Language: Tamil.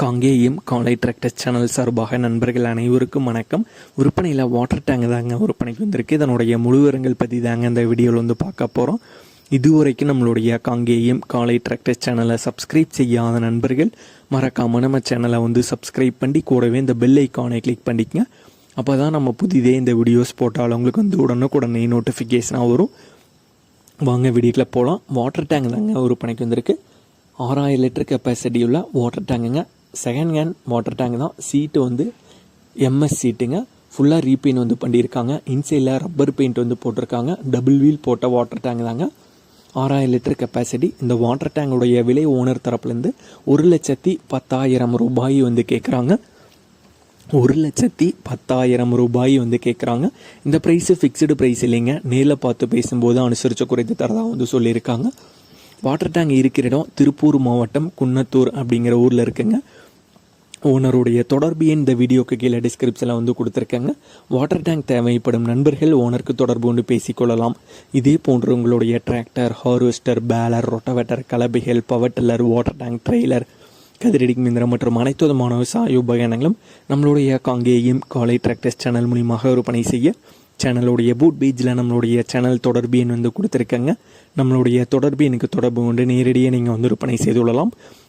காங்கேயம் காலை டிராக்டர் சேனல் சார்பாக நண்பர்கள் அனைவருக்கும் வணக்கம். விற்பனையில் வாட்டர் டேங்க் தாங்க விற்பனைக்கு வந்திருக்கு. இதனுடைய முழுவரங்கள் பற்றி தாங்க இந்த வீடியோவில் வந்து பார்க்க போகிறோம் இதுவரைக்கும் நம்மளுடைய காங்கேயம் காலை டிராக்டர் சேனலை சப்ஸ்கிரைப் செய்யாத நண்பர்கள் மறக்காம நம்ம சேனலை வந்து சப்ஸ்கிரைப் பண்ணி கூடவே இந்த பெல் ஐக்கானை கிளிக் பண்ணிக்கங்க. அப்போ தான் நம்ம புதிதே இந்த வீடியோஸ் போட்டால் உங்களுக்கு வந்து உடனுக்குடனே நோட்டிஃபிகேஷனாக வரும். வாங்க வீடியோக்கில் போகலாம் வாட்டர் டேங்க் தாங்க விற்பனைக்கு வந்திருக்கு. ஆறாயிரம் லிட்டர் கெப்பாசிட்டி உள்ள வாட்டர் டேங்குங்க செகண்ட் ஹேண்ட் வாட்டர் டேங்க் தான். சீட்டு வந்து எம்எஸ் சீட்டுங்க ஃபுல்லாக ரீபெயிண்ட் வந்து பண்ணியிருக்காங்க. இன்சைடில் ரப்பர் பெயிண்ட் வந்து போட்டிருக்காங்க. டபுள் வீல் போட்ட வாட்டர் டேங்க் தாங்க. ஆறாயிரம் லிட்டர் கெப்பாசிட்டி இந்த வாட்டர் டேங்குடைய விலை ஓனர் தரப்புலேருந்து ஒரு லட்சத்தி பத்தாயிரம் ரூபாய் வந்து கேட்குறாங்க ஒரு லட்சத்தி பத்தாயிரம் ரூபாய் வந்து கேட்குறாங்க இந்த ப்ரைஸு ஃபிக்ஸ்டு ப்ரைஸ் இல்லைங்க. நேரில் பார்த்து பேசும்போது அனுசரித்து குறைத்து தரதாக வந்து சொல்லியிருக்காங்க. வாட்டர் டேங்க் இருக்கிற இடம் திருப்பூர் மாவட்டம் குன்னத்தூர் அப்படிங்கிற ஊரில் இருக்குங்க. ஓனருடைய தொடர்பு எண் இந்த வீடியோக்கு கீழே டிஸ்கிரிப்ஷனில் வந்து கொடுத்துருக்கேங்க? வாட்டர் டேங்க் தேவைப்படும் நண்பர்கள் ஓனருக்கு தொடர்பு கொண்டு பேசிக்கொள்ளலாம். இதே போன்று உங்களுடைய tractor harvester baler rotavator கலபைகள் power tiller water tank trailer கதிரடி மிந்திரம் மற்றும் அனைத்து விதமான விவசாய உபகரணங்களும் நம்மளுடைய காங்கேயம் காலை டிராக்டர்ஸ் சேனல் மூலியமாக விற்பனை செய்ய சேனலுடைய பூட் பேஜில் நம்மளுடைய சேனல் தொடர்பு எண் வந்து கொடுத்துருக்கேங்க. நம்மளுடைய தொடர்பு எனக்கு தொடர்பு கொண்டு நேரடியாக நீங்கள் வந்து விற்பனை செய்து கொள்ளலாம்.